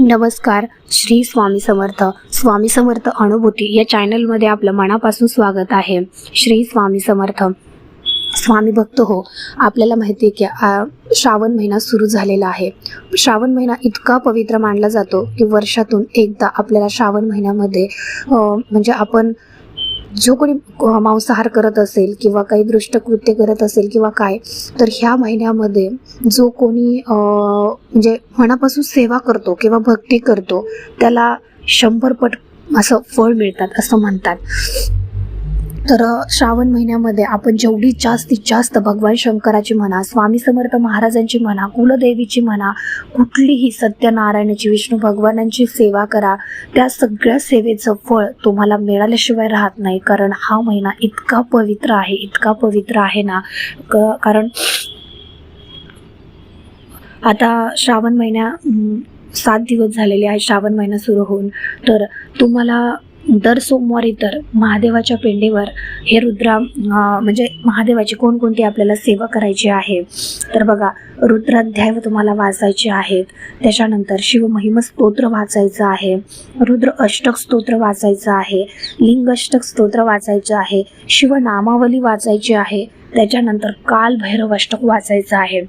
नमस्कार श्री स्वामी समर्थ. स्वामी समर्थ अनुभूती या चॅनलमध्ये आपलं मनापासून स्वागत आहे. श्री स्वामी समर्थ. स्वामी भक्त हो आपल्याला माहिती आहे की श्रावण महिना सुरू झालेला आहे. श्रावण महिना इतका पवित्र मानला जातो की वर्षातून एकदा आपल्याला श्रावण महिन्यामध्ये म्हणजे आपण जो कोणी मांसाहार करत असेल किंवा काही दृष्टकृत्य करत असेल किंवा काय तर ह्या महिन्यामध्ये जो कोणी म्हणजे मनापासून सेवा करतो किंवा भक्ती करतो त्याला शंभर पट असं फळ मिळतात असं म्हणतात. तर श्रावण महिन्यामध्ये आपण जेवढी जास्तीत जास्त भगवान शंकराची म्हणा स्वामी समर्थ महाराजांची म्हणा कुलदेवीची म्हणा कुठलीही सत्यनारायणाची विष्णू भगवानांची सेवा करा त्या सगळ्या सेवेचं फळ तुम्हाला मिळाल्याशिवाय राहत नाही. कारण हा महिना इतका पवित्र आहे इतका पवित्र आहे ना. क कारण आता श्रावण महिन्या सात दिवस झालेले आहे श्रावण महिना सुरू होऊन. तर तुम्हाला दर सोमवारी तर महादेवाच्या पिंडीवर हे रुद्रा म्हणजे महादेवाची कोणकोणती आपल्याला सेवा करायची आहे? तर बघा रुद्राध्याय तुम्हाला वाचायचे आहेत. त्याच्यानंतर शिवमहिम स्तोत्र वाचायचं आहे. रुद्र अष्टक स्तोत्र वाचायचं आहे. लिंगष्टक स्तोत्र वाचायचं आहे. शिवनामावली वाचायची आहे. त्याच्यानंतर काल भैरव अष्टक वाचायचं आहे.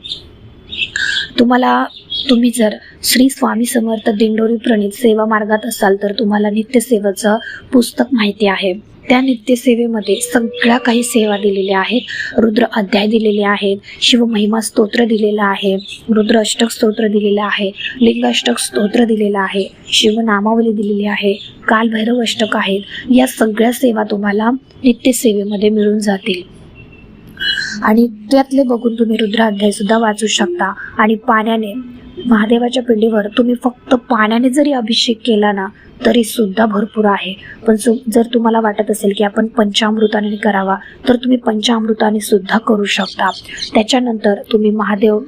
तुम्हाला तुम्ही जर श्री स्वामी समर्थ दिंडोरी प्रणित सेवा मार्गात असाल तर तुम्हाला नित्यसेवेचं पुस्तक माहिती आहे. त्या नित्यसेवेमध्ये सगळ्या काही सेवा दिलेल्या आहेत. रुद्र अध्याय दिलेले आहेत. शिवमहिमा स्तोत्र दिलेलं आहे. रुद्र अष्टक स्तोत्र दिलेलं आहे. लिंगाष्टक स्तोत्र दिलेलं आहे. शिवनामावली दिलेली आहे. कालभैरव अष्टक आहेत. या सगळ्या सेवा तुम्हाला नित्यसेवेमध्ये मिळून जातील. आणि त्यातले बघून तुम्ही रुद्राध्याय सुद्धा वाचू शकता. आणि पाण्याने महादेवाच्या पिंडीवर तुम्ही फक्त पाण्याने जरी अभिषेक केला ना तरी सुद्धा भरपूर आहे. पण सु जर तुम्हाला वाटत असेल की आपण पंचामृताने करावा तर तुम्ही पंचामृताने सुद्धा करू शकता. त्याच्यानंतर तुम्ही महादेव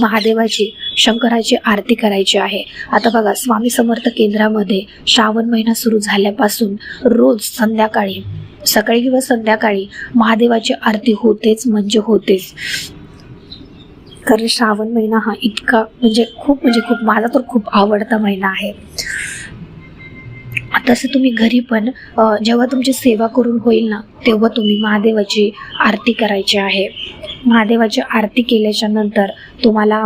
महादेवाची शंकराची आरती करायची आहे. आता बघा स्वामी समर्थ केंद्रामध्ये श्रावण महिना सुरू झाल्यापासून रोज संध्याकाळी सकाळी किंवा संध्याकाळी महादेवाची आरती होतेच म्हणजे होतेच. कारण श्रावण महिना हा इतका म्हणजे खूप म्हणजे खूप माझा तर खूप आवडता महिना आहे. तसं तुम्ही घरी पण जेव्हा तुमची सेवा करून होईल ना तेव्हा तुम्ही महादेवाची आरती करायची आहे. महादेवाची आरती केल्याच्यानंतर तुम्हाला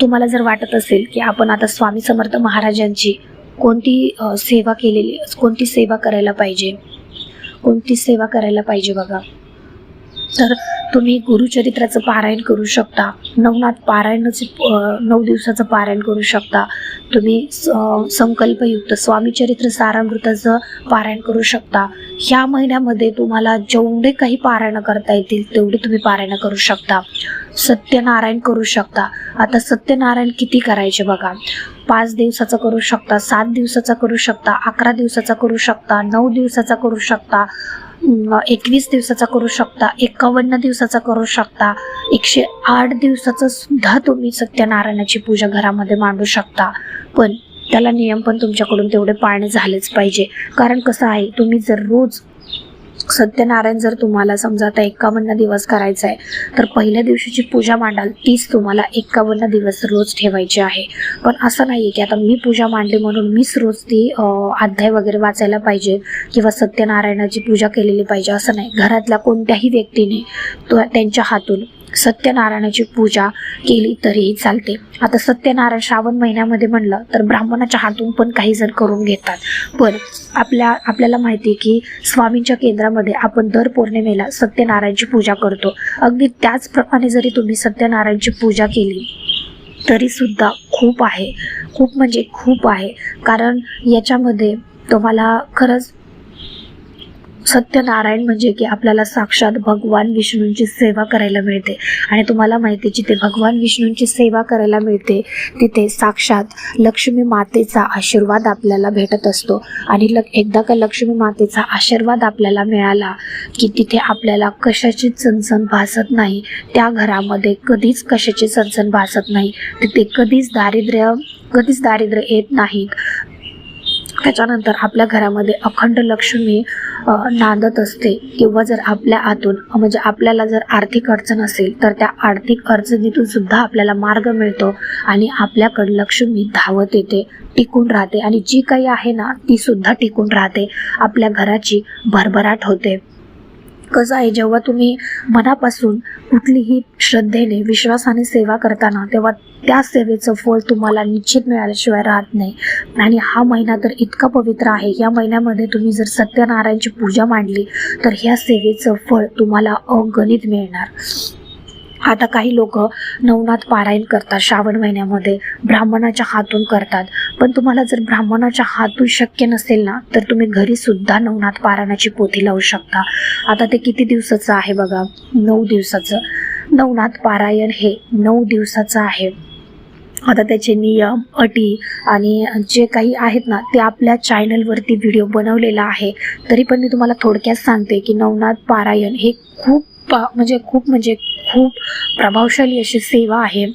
तुम्हाला जर वाटत असेल की आपण आता स्वामी समर्थ महाराजांची कोणती सेवा केलेली कोणती सेवा करायला पाहिजे? कोणती सेवा करायला पाहिजे बघा. तर तुम्ही गुरुचरित्राचं पारायण करू शकता. नवनाथ पारायणाचे नऊ दिवसाचं पारायण करू शकता. तुम्ही स- संकल्पयुक्त स्वामीचरित्र सारामृताचं पारायण करू शकता. ह्या महिन्यामध्ये तुम्हाला जेवढे काही पारायणं करता येतील तेवढे तुम्ही पारायणं करू शकता. सत्यनारायण करू शकता. आता सत्यनारायण किती करायचे बघा. पाच दिवसाचा करू शकता सात दिवसाचा करू शकता अकरा दिवसाचा करू शकता नऊ दिवसाचा करू शकता एकवीस दिवसाचा करू शकता एकावन्न दिवसाचा करू शकता एकशे आठ दिवसाचा सुद्धा तुम्ही सत्यनारायणाची पूजा घरामध्ये मांडू शकता. पण त्याला नियम पण तुमच्याकडून तेवढे पाळणे झालेच पाहिजे. कारण कसं आहे तुम्ही जर रोज सत्यनारायण जर तुम्हाला समजा आता एकावन्न दिवस करायचं आहे तर पहिल्या दिवशीची पूजा मांडाल तीच तुम्हाला एकावन्न दिवस रोज ठेवायची आहे. पण असं नाही आहे की आता मी पूजा मांडली म्हणून मीच रोज ती अध्याय वगैरे वाचायला पाहिजे किंवा सत्यनारायणाची पूजा केलेली पाहिजे असं नाही. घरातल्या कोणत्याही व्यक्तीने तो त्यांच्या हातून सत्यनारायणाची पूजा केली तरीही चालते. आता सत्यनारायण श्रावण महिन्यामध्ये म्हणलं तर ब्राह्मणाच्या हातून पण काही जण करून घेतात. पण आपल्या आपल्याला माहिती आहे की स्वामींच्या केंद्रामध्ये आपण दर पौर्णिमेला सत्यनारायणची पूजा करतो. अगदी त्याचप्रमाणे जरी तुम्ही सत्यनारायणची पूजा केली तरी सुद्धा खूप आहे. खूप म्हणजे खूप आहे. कारण याच्यामध्ये तुम्हाला खरंच सत्यनारायण म्हणजे की आपल्याला साक्षात भगवान विष्णूंची सेवा करायला मिळते. आणि तुम्हाला माहिती आहे, जिथे भगवान विष्णूंची सेवा करायला मिळते तिथे साक्षात लक्ष्मी मातेचा आशीर्वाद आपल्याला भेटत असतो. आणि ल एकदा का लक्ष्मी मातेचा आशीर्वाद आपल्याला मिळाला की तिथे आपल्याला कशाची चणचण भासत नाही त्या घरामध्ये कधीच कशाची चणचण भासत नाही तिथे कधीच दारिद्र्य कधीच दारिद्र्य येत नाहीत त्याच्यानंतर आपल्या घरामध्ये अखंड लक्ष्मी नांदत असते. किंवा जर आपल्या आतून म्हणजे आपल्याला जर आर्थिक अडचण असेल तर त्या आर्थिक अडचणीतून सुद्धा आपल्याला मार्ग मिळतो आणि आपल्याकडे लक्ष्मी धावत येते टिकून राहते. आणि जी काही आहे ना ती सुद्धा टिकून राहते. आपल्या घराची भरभराट होते. कसं आहे. जेव्हा तुम्ही मनापासून कुठलीही श्रद्धेने विश्वासाने सेवा करताना तेव्हा त्या सेवेचं फळ तुम्हाला निश्चित मिळाल्याशिवाय राहत नाही. आणि हा महिना तर इतका पवित्र आहे. या महिन्यामध्ये तुम्ही जर सत्यनारायणची पूजा मांडली तर ह्या सेवेचं फळ तुम्हाला अगणित मिळणार. आता काही लोक नवनाथ पारायण करतात श्रावण महिन्यामध्ये ब्राह्मणाच्या हातून करतात. पण तुम्हाला जर ब्राह्मणाच्या हातून शक्य नसेल ना तर तुम्ही घरी सुद्धा नवनाथ पारायणाची पोथी लावू शकता. आता ते किती दिवसाचं आहे बघा? नऊ दिवसाचं. नवनाथ पारायण हे नऊ दिवसाचं आहे. आता त्याचे नियम अटी आणि जे काही आहेत ना ते आपल्या चॅनलवरती व्हिडिओ बनवलेला आहे. तरी पण मी तुम्हाला थोडक्यात सांगते की नवनाथ पारायण हे खूप म्हणजे खूप म्हणजे खूप प्रभावशाली अशी सेवा आहे.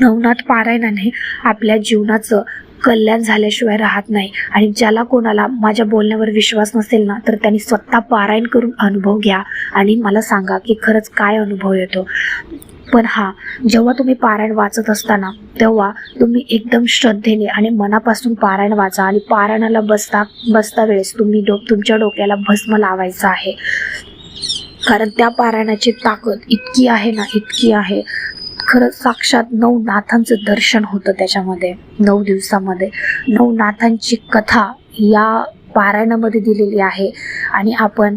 नवनाथ पारायणाने आपल्या जीवनाचं कल्याण झाल्याशिवाय राहत नाही. आणि ज्याला कोणाला माझ्या बोलण्यावर विश्वास नसेल ना तर त्यांनी स्वतः पारायण करून अनुभव घ्या आणि मला सांगा की खरंच काय अनुभव येतो. पण हा जेव्हा तुम्ही पारायण वाचत असताना तेव्हा तुम्ही एकदम श्रद्धेने आणि मनापासून पारायण वाचा आणि पारायणाला बसता बसता वेळेस तुम्ही डो तुमच्या डोक्याला भस्म लावायचं आहे. कारण त्या पारायणाची ताकद इतकी आहे ना इतकी आहे. खरंच साक्षात नऊ नाथांचं दर्शन होतं त्याच्यामध्ये नऊ दिवसामध्ये. नऊ नाथांची कथा या पारायणामध्ये दिलेली आहे. आणि आपण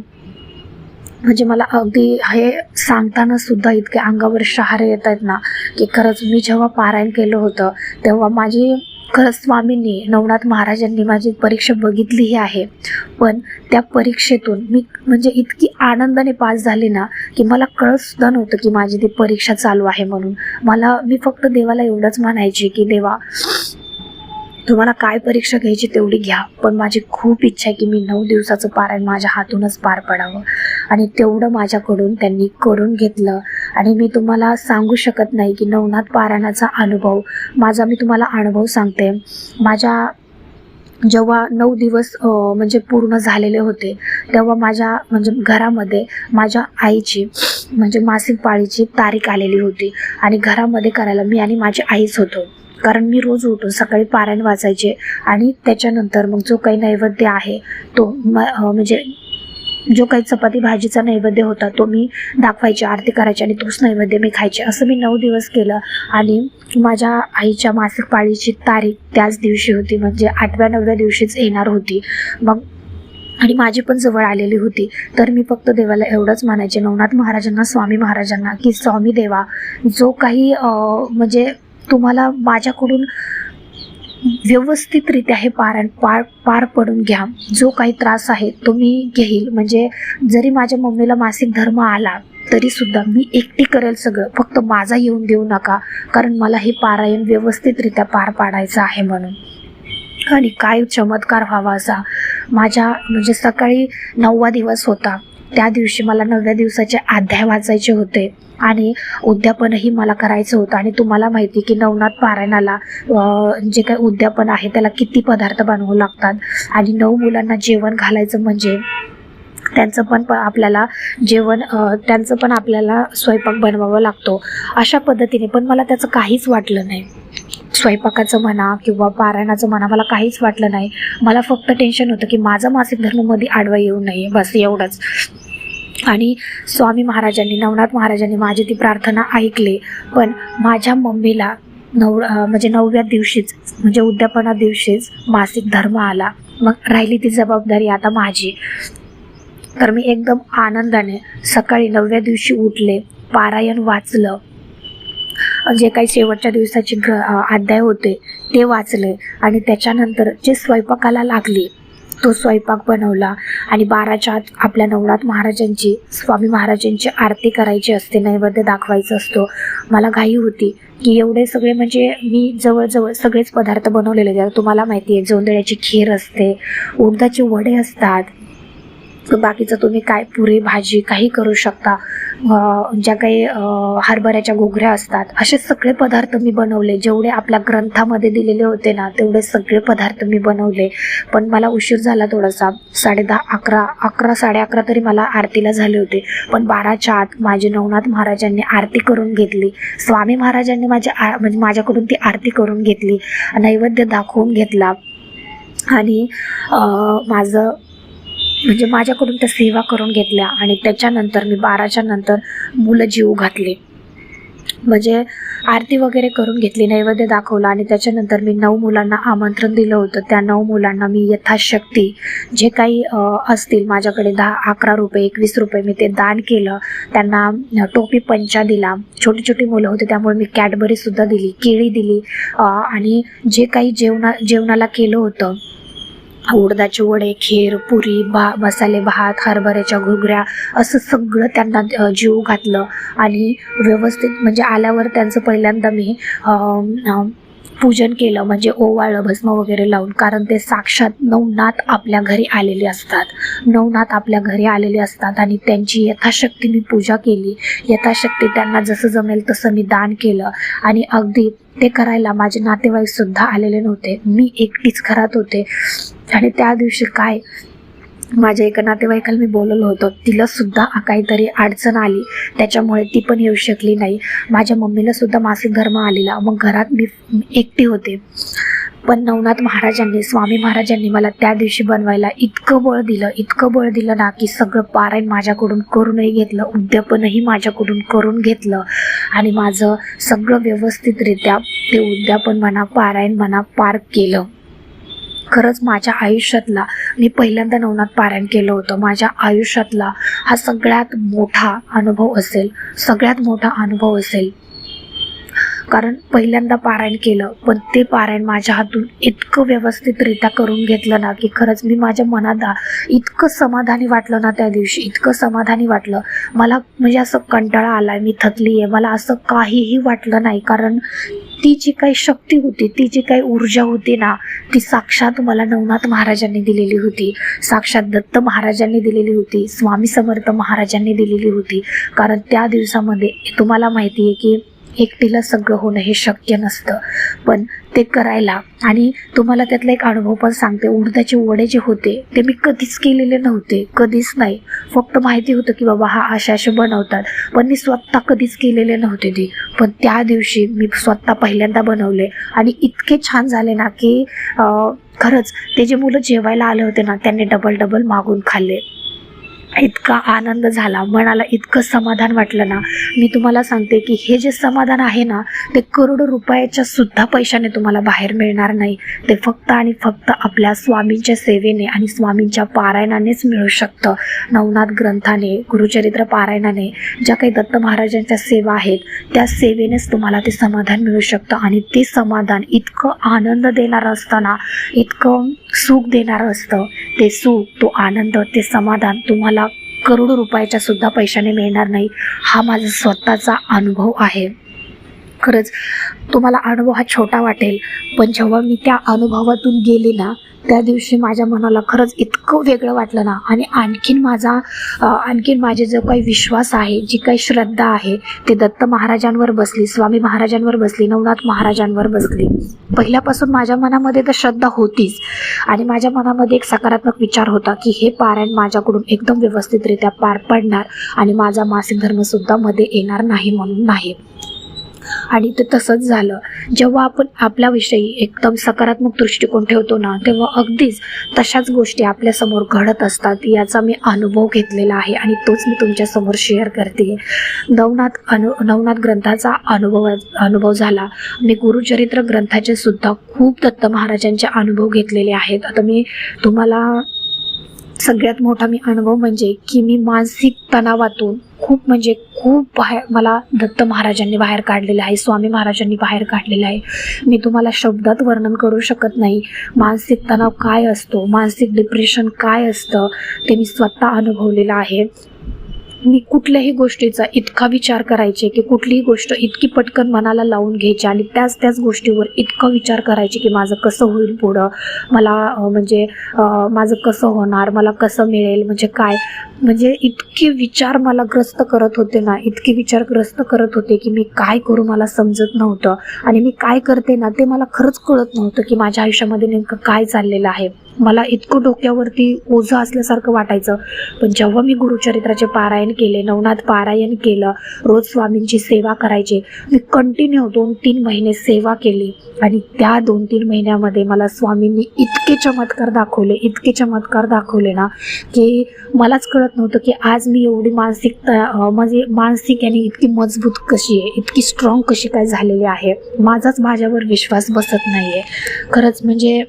म्हणजे मला अगदी हे सांगताना सुद्धा इतके अंगावर शहारे येत आहेत ना की खरंच मी जेव्हा पारायण केलं होतं तेव्हा माझी खरंच स्वामींनी नवनाथ महाराजांनी माझी परीक्षा बघितलीही आहे. पण त्या परीक्षेतून मी म्हणजे इतकी आनंदाने पास झाली ना की मला कळतसुद्धा नव्हतं की माझी ती परीक्षा चालू आहे म्हणून. मला मी फक्त देवाला एवढंच म्हणायची की देवा तुम्हाला काय परीक्षा घ्यायची तेवढी घ्या. पण माझी खूप इच्छा आहे की मी नऊ दिवसाचं पारायण माझ्या हातूनच पार पडावं. आणि तेवढं माझ्याकडून त्यांनी करून घेतलं. आणि मी तुम्हाला सांगू शकत नाही की नवनाथ पारायणाचा अनुभव माझा मी तुम्हाला अनुभव सांगते. माझ्या जेव्हा नऊ दिवस म्हणजे पूर्ण झालेले होते तेव्हा माझ्या म्हणजे घरामध्ये माझ्या आईची म्हणजे मासिक पाळीची तारीख आलेली होती. आणि घरामध्ये करायला मी आणि माझी आईच होतो. कारण मी रोज उठून सकाळी पारायण वाचायचे आणि त्याच्यानंतर मग जो काही नैवेद्य आहे तो म्हणजे जो काही चपाती भाजीचा नैवेद्य होता तो मी दाखवायचे आरती करायची आणि तोच नैवेद्य मी खायचे. असं मी नऊ दिवस केलं आणि माझ्या आईच्या मासिक पाळीची तारीख त्याच दिवशी होती म्हणजे आठव्या नवव्या दिवशीच येणार होती. मग आणि माझी पण जवळ आलेली होती. तर मी फक्त देवाला एवढंच म्हणायचे नवनाथ महाराजांना स्वामी महाराजांना की स्वामी देवा जो काही म्हणजे तुम्हाला माझ्याकडून व्यवस्थितरित्या हे पारायण पार पार पडून घ्या. जो काही त्रास आहे तो मी घेईल. म्हणजे जरी माझ्या मम्मीला मासिक धर्म आला तरी सुद्धा मी एकटी करेल सगळं. फक्त माझा येऊन देऊ नका कारण मला हे पारायण व्यवस्थितरित्या पार पाडायचं आहे म्हणून. आणि काय चमत्कार व्हावा असा. माझ्या म्हणजे सकाळी नववा दिवस होता. त्या दिवशी मला नवव्या दिवसाचे अध्याय वाचायचे होते. आणि उद्यापनही मला करायचं होतं. आणि तुम्हाला माहिती की नवनाथ पारायणाला जे काही उद्यापन आहे त्याला किती पदार्थ बनवू लागतात. आणि नऊ मुलांना जेवण घालायचं म्हणजे त्यांचं पण प आपल्याला जेवण त्यांचं पण आपल्याला स्वयंपाक बनवावा लागतो. अशा पद्धतीने पण मला त्याचं काहीच वाटलं नाही. स्वयंपाकाचं म्हणा किंवा पारायणाचं म्हणा मला काहीच वाटलं नाही. मला फक्त टेन्शन होतं की माझा मासिक धर्ममध्ये आडवा येऊ नये. बस एवढंच. आणि स्वामी महाराजांनी नवनाथ महाराजांनी माझी ती प्रार्थना ऐकली. पण माझ्या मम्मीला नव म्हणजे नवव्या दिवशीच म्हणजे उद्यापना दिवशीच मासिक धर्म आला. मग राहिली ती जबाबदारी आता माझी. तर मी एकदम आनंदाने सकाळी नवव्या दिवशी उठले पारायण वाचलं. जे काही शेवटच्या दिवसाचे ग्र अध्याय होते ते वाचले. आणि त्याच्यानंतर जे स्वयंपाकाला लागली तो स्वयंपाक बनवला आणि बाराच्या आत आपल्या नवनाथ महाराजांची स्वामी महाराजांची आरती करायची असते नैवेद्य दाखवायचं असतो. मला घाई होती की एवढे सगळे म्हणजे मी जवळजवळ सगळेच पदार्थ बनवलेले आहेत. तुम्हाला माहिती आहे जोंदळ्याची खीर असते उडदाचे वडे असतात बाकीचं तुम्ही काय पुरी भाजी काही करू शकता. ज्या काही हरभऱ्याच्या घोगऱ्या असतात असे सगळे पदार्थ मी बनवले. जेवढे आपल्या ग्रंथामध्ये दिलेले होते ना तेवढे सगळे पदार्थ मी बनवले. पण मला उशीर झाला थोडासा. साडे दहा अकरा अकरा साडे अकरा तरी मला आरतीला झाले होते. पण बाराच्या आत माझे नवनाथ महाराजांनी आरती करून घेतली. स्वामी महाराजांनी माझ्या आ- म्हणजे माझ्याकडून ती आरती करून घेतली. नैवेद्य दाखवून घेतला. आणि माझं म्हणजे माझ्याकडून त्या सेवा करून घेतल्या आणि त्याच्यानंतर मी बाराच्या नंतर मुलं जीव घातले. म्हणजे आरती वगैरे करून घेतली नैवेद्य दाखवला आणि त्याच्यानंतर मी नऊ मुलांना आमंत्रण दिलं होतं. त्या नऊ मुलांना मी यथाशक्ती जे काही असतील माझ्याकडे दहा अकरा रुपये एकवीस रुपये मी ते दान केलं. त्यांना टोपी पंचा दिला. छोटी छोटी मुलं होती त्यामुळे मी कॅडबरीसुद्धा दिली केळी दिली. आणि जे काही जेवणा जेवणाला केलं होतं उडदाचे वडे खीर पुरी भा मसाले भात हरभऱ्याच्या घुगऱ्या असं सगळं त्यांना जीव घातलं. आणि व्यवस्थित म्हणजे आल्यावर त्यांचं पहिल्यांदा मी पूजन केलं म्हणजे ओवाळलं भस्म वगैरे लावून कारण ते साक्षात नवनाथ आपल्या घरी आलेले असतात. नवनाथ आपल्या घरी आलेले असतात आणि त्यांची यथाशक्ती मी पूजा केली. यथाशक्ती त्यांना जसं जमेल तसं मी दान केलं. आणि अगदी ते करायला माझे नातेवाईक सुद्धा आलेले नव्हते. मी एकटीच घरात होते. आणि त्या दिवशी काय माझ्या एका नातेवाईकाला मी बोलवलं होतं. तिलासुद्धा काहीतरी अडचण आली. त्याच्यामुळे ती पण येऊ शकली नाही. माझ्या मम्मीला सुद्धा मासिक धर्म आलेला. मग घरात मी एकटी होते. पण नवनाथ महाराजांनी स्वामी महाराजांनी मला त्या दिवशी बनवायला इतकं बळ दिलं इतकं बळ दिलं ना की सगळं पारायण माझ्याकडून करूनही घेतलं उद्यापनही माझ्याकडून करून घेतलं. आणि माझं सगळं व्यवस्थितरित्या ते उद्यापन म्हणा पारायण म्हणा पार केलं. खरंच माझ्या आयुष्यातला मी पहिल्यांदा नवनाथ पारायण केलं होतं. माझ्या आयुष्यातला हा सगळ्यात मोठा अनुभव असेल सगळ्यात मोठा अनुभव असेल. कारण पहिल्यांदा पारायण केलं पण ते पारायण माझ्या हातून इतकं व्यवस्थितरित्या करून घेतलं ना की खरंच मी माझ्या मनाला इतकं समाधानी वाटलं ना त्या दिवशी इतकं समाधानी वाटलं. मला म्हणजे असं कंटाळा आला मी थकली आहे मला असं काहीही वाटलं नाही कारण ती जी काही शक्ती होती ती जी काही ऊर्जा होती ना ती साक्षात मला नवनाथ महाराजांनी दिलेली होती. साक्षात दत्त महाराजांनी दिलेली होती स्वामी समर्थ महाराजांनी दिलेली होती. कारण त्या दिवसामध्ये तुम्हाला माहिती आहे की एकटीला सगळं होणं हे शक्य नसतं. पण ते करायला आणि तुम्हाला त्यातला एक अनुभव पण सांगते. उडदाचे वडे जे होते ते मी कधीच केलेले नव्हते. कधीच नाही. फक्त माहिती होतं की बाबा हा अशा असे बनवतात. पण मी स्वतः कधीच केलेले नव्हते ते. पण त्या दिवशी मी स्वतः पहिल्यांदा बनवले. आणि इतके छान झाले ना की खरंच ते जे मुलं जेवायला आले होते ना त्यांनी डबल डबल मागून खाल्ले. इतका आनंद झाला. मनाला इतकं समाधान वाटलं ना. मी तुम्हाला सांगते की हे जे समाधान आहे ना ते करोडो रुपयाच्या सुद्धा पैशाने तुम्हाला बाहेर मिळणार नाही. ते फक्त आणि फक्त आपल्या स्वामींच्या सेवेने आणि स्वामींच्या पारायणानेच मिळू शकतं. नवनाथ ग्रंथाने गुरुचरित्र पारायणाने ज्या काही दत्त महाराजांच्या सेवा आहेत त्या सेवेनेच तुम्हाला ते समाधान मिळू शकतं. आणि ते समाधान इतकं आनंद देणारं असताना इतकं सुख देणारं असतं. ते सुख तो आनंद ते समाधान तुम्हाला करोड रुपयाच्या सुद्धा पैशाने मिळणार नाही. हा माझा स्वतःचा अनुभव आहे. खरंच तुम्हाला अनुभव हा छोटा वाटेल पण जेव्हा मी त्या अनुभवातून गेले ना त्या दिवशी माझ्या मनाला खरंच इतकं वेगळं वाटलं ना. आणि आणखीन माझा आणखीन माझे जो काही विश्वास आहे जी काही श्रद्धा आहे ते दत्त महाराजांवर बसली स्वामी महाराजांवर बसली नवनाथ महाराजांवर बसली. पहिल्यापासून माझ्या मनामध्ये तर श्रद्धा होतीच. आणि माझ्या मनामध्ये एक सकारात्मक विचार होता की हे पारायण माझ्याकडून एकदम व्यवस्थितरित्या पार पडणार आणि माझा मासिक धर्मसुद्धा मध्ये येणार नाही म्हणून नाही. आणि ते तसंच झालं. जेव्हा आपण आपल्याविषयी एकदम सकारात्मक दृष्टिकोन ठेवतो ना तेव्हा अगदीच तशाच गोष्टी आपल्यासमोर घडत असतात याचा मी अनुभव घेतलेला आहे आणि तोच मी तुमच्यासमोर शेअर करते. नवनाथ अनु नवनाथ ग्रंथाचा अनुभव अनुभव झाला. मी गुरुचरित्र ग्रंथाचे सुद्धा खूप दत्त महाराजांचे अनुभव घेतलेले आहेत. आता मी तुम्हाला सगळ्यात मोठा मी अनुभव म्हणजे की मी मानसिक तणावातून खूप म्हणजे खूप बाहेर मला दत्त महाराजांनी बाहेर काढलेलं आहे स्वामी महाराजांनी बाहेर काढलेलं आहे. मी तुम्हाला शब्दात वर्णन करू शकत नाही. मानसिक तणाव काय असतो? मानसिक डिप्रेशन काय असतं? ते मी स्वतः अनुभवलेलं आहे. मी कुठल्याही गोष्टीचा इतका विचार करायचे की कुठलीही गोष्ट इतकी पटकन मनाला लावून घ्यायची आणि त्याच त्याच गोष्टीवर इतका विचार करायचे की माझं कसं होईल पुढं? मला म्हणजे माझं कसं होणार? मला कसं मिळेल? म्हणजे काय? म्हणजे इतके विचार मला ग्रस्त करत होते ना इतके विचार ग्रस्त करत होते की मी काय करू मला समजत नव्हतं. आणि मी काय करते ना ते मला खरंच कळत नव्हतं की माझ्या आयुष्यामध्ये नेमकं काय चाललेलं आहे. मला इतकं डोक्यावरती ओझं असल्यासारखं वाटायचं. पण जेव्हा मी गुरुचरित्राचे पारायण केले नवनाथ पारायण केलं रोज स्वामींची सेवा करायचे मी कंटिन्यू दोन तीन महिने सेवा केली. आणि त्या दोन तीन महिन्यामध्ये मला स्वामींनी इतके चमत्कार दाखवले इतके चमत्कार दाखवले ना की मलाच कळत नव्हतं की आज मी एवढी मानसिक म्हणजे मानसिक आणि इतकी मजबूत कशी आहे इतकी स्ट्रॉंग कशी काय झालेली आहे. माझाच माझ्यावर विश्वास बसत नाही आहे खरंच म्हणजे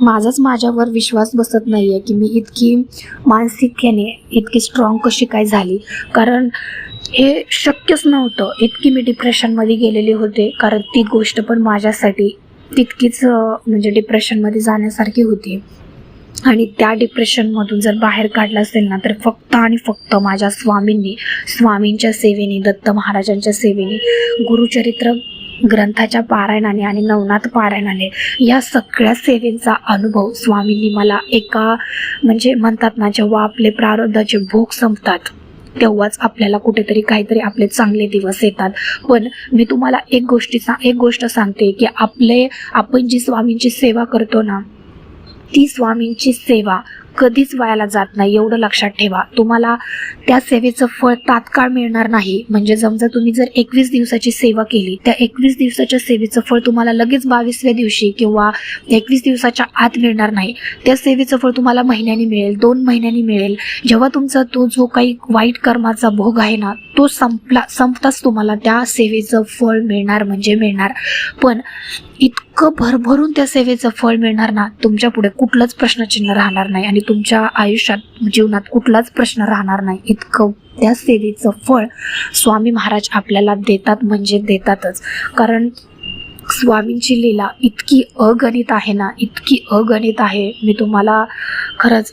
माझाच माझ्यावर विश्वास बसत नाही आहे की मी इतकी मानसिकतेने इतकी स्ट्रॉंग कशी काय झाली. कारण हे शक्यच नव्हतं. इतकी मी डिप्रेशनमध्ये गेलेले होते. कारण ती गोष्ट पण माझ्यासाठी तितकीच म्हणजे डिप्रेशनमध्ये जाण्यासारखी होती. आणि त्या डिप्रेशनमधून जर बाहेर काढलं असेल ना तर फक्त आणि फक्त माझ्या स्वामींनी स्वामींच्या सेवेने दत्त महाराजांच्या सेवेने गुरुचरित्र ग्रंथाच्या पारायणाने आणि नवनाथ पारायणाने या सगळ्या सेवेचा अनुभव स्वामींनी मला एका म्हणजे म्हणतात ना जेव्हा आपले प्रारब्धाचे भोग संपतात तेव्हाच आपल्याला कुठेतरी काहीतरी आपले चांगले दिवस येतात. पण मी तुम्हाला एक गोष्टीचा एक गोष्ट सांगते की आपले आपण जी स्वामींची सेवा करतो ना ती स्वामींची सेवा कधीच वायाला जात नाही. एवढं लक्षात ठेवा. तुम्हाला त्या सेवेचं फळ तात्काळ मिळणार नाही. म्हणजे समजा तुम्ही जर एकवीस दिवसाची सेवा केली त्या एकवीस दिवसाच्या सेवेचं फळ तुम्हाला लगेच बावीसव्या दिवशी किंवा एकवीस दिवसाच्या आत मिळणार नाही. त्या सेवेचं फळ तुम्हाला महिन्यानी मिळेल दोन महिन्यांनी मिळेल. जेव्हा तुमचा तो जो काही वाईट कर्माचा भोग आहे ना तो संपला संपताच तुम्हाला त्या सेवेचं फळ मिळणार म्हणजे मिळणार. पण इतकं भरभरून त्या सेवेचं फळ मिळणार ना तुमच्यापुढे कुठलंच प्रश्नचिन्ह राहणार नाही आणि तुमच्या आयुष्यात जीवनात कुठलाच प्रश्न राहणार नाही. इतकं त्या सेवेचं फळ स्वामी महाराज आपल्याला देतात म्हणजे देतातच. कारण स्वामींची लीला इतकी अगणित आहे ना इतकी अगणित आहे. मी तुम्हाला खरंच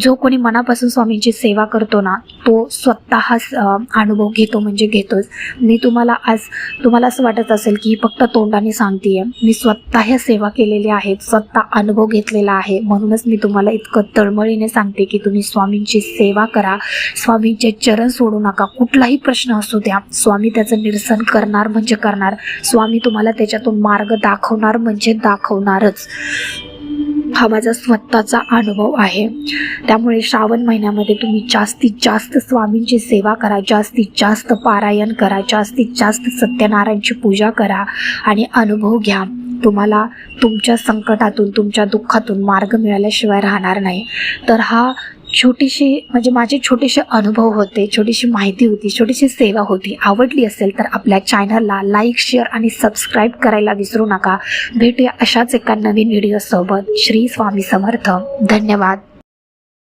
जो कोणी मनापासून स्वामींची सेवा करतो ना तो स्वतःच अनुभव घेतो म्हणजे घेतोच. मी तुम्हाला आज तुम्हाला असं वाटत असेल की ही फक्त तोंडाने सांगते मी स्वतः ह्या सेवा केलेली आहे स्वतः अनुभव घेतलेला आहे. म्हणूनच मी तुम्हाला इतकं तळमळीने सांगते की तुम्ही स्वामींची सेवा करा. स्वामींचे चरण सोडू नका. कुठलाही प्रश्न असू द्या. स्वामी त्याचं निरसन करणार म्हणजे करणार. स्वामी तुम्हाला त्याच्यातून मार्ग दाखवणार म्हणजे दाखवणारच. हा माझा स्वतःचा अनुभव आहे. त्यामुळे श्रावण महिन्यामध्ये तुम्ही जास्तीत जास्त स्वामींची सेवा करा जास्तीत जास्त पारायण करा जास्तीत जास्त सत्यनारायणची पूजा करा आणि अनुभव घ्या. तुम्हाला तुमच्या संकटातून तुमच्या दुःखातून मार्ग मिळाल्याशिवाय राहणार नाही. तर हा छोटीशी म्हणजे माझे छोटेसे अनुभव होते छोटीशी माहिती होती छोटीशी सेवा होती. आवडली असेल तर आपल्या चॅनलला लाईक शेअर आणि सबस्क्राईब करायला विसरू नका. भेटूया अशाच एका नवीन व्हिडिओसोबत. श्री स्वामी समर्थ. धन्यवाद.